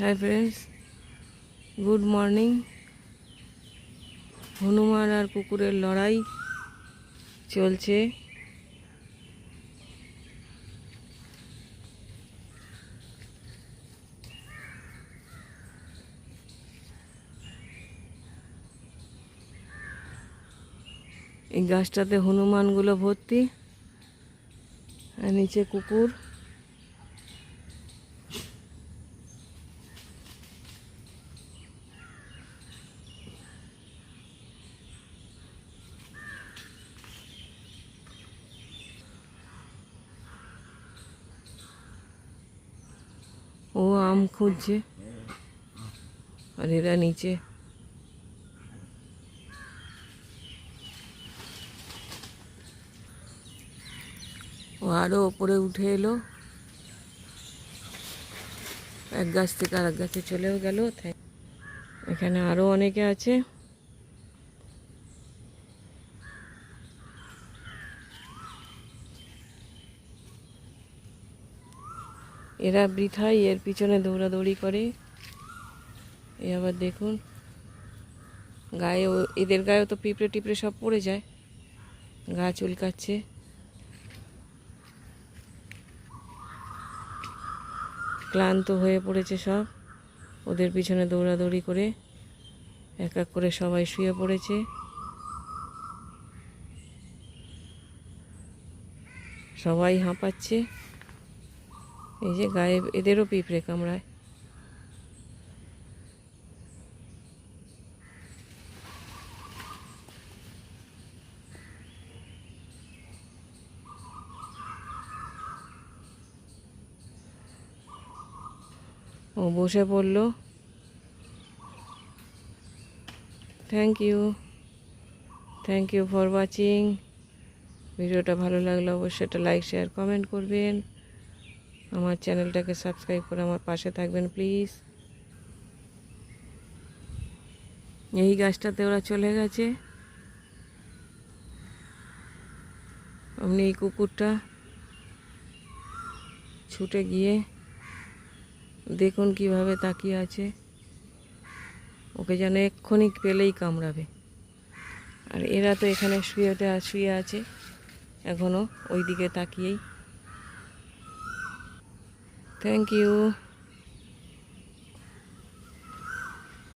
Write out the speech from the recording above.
High friends good morning হনুমান আর কুকুরের লড়াই চলছে। এই গাছটাতে হনুমানগুলো ভর্তি আর নিচে কুকুর। ও আম খুঁজছে। আর এরা নিচে। ও আরও ওপরে উঠে এলো। এক গাছ থেকে আর এক গাছে চলেও গেল। এখানে আরও অনেকে আছে। এরা বৃথাই এর পিছনে দৌড়াদৌড়ি করে। এ আবার দেখুন, গায়ে এদের গায়েও তো পিঁপড়ে টিপড়ে সব পড়ে যায়। গা চুলকাচ্ছে। ক্লান্ত হয়ে পড়েছে সব। ওদের পিছনে দৌড়াদৌড়ি করে এক এক করে সবাই শুয়ে পড়েছে। সবাই হাঁপাচ্ছে। এই যে গায়ে এদেরও পিঁপড়ে কামড়ায়। ও বসে পড়ল। Thank you thank you for watching ভিডিওটা ভালো লাগলে অবশ্যই একটা লাইক শেয়ার কমেন্ট করবেন। আমার চ্যানেলটাকে সাবস্ক্রাইব করে আমার পাশে থাকবেন, প্লিজ। এই গাছটাতে ওরা চলে গেছে। আপনি এই কুকুরটা ছুটে গিয়ে দেখুন কীভাবে তাকিয়ে আছে। ওকে যেন এক্ষুনি পেলেই কামড়াবে। আর এরা তো এখানে শুয়ে শুয়ে আছে। এখনও ওই দিকে তাকিয়েই। Thank you.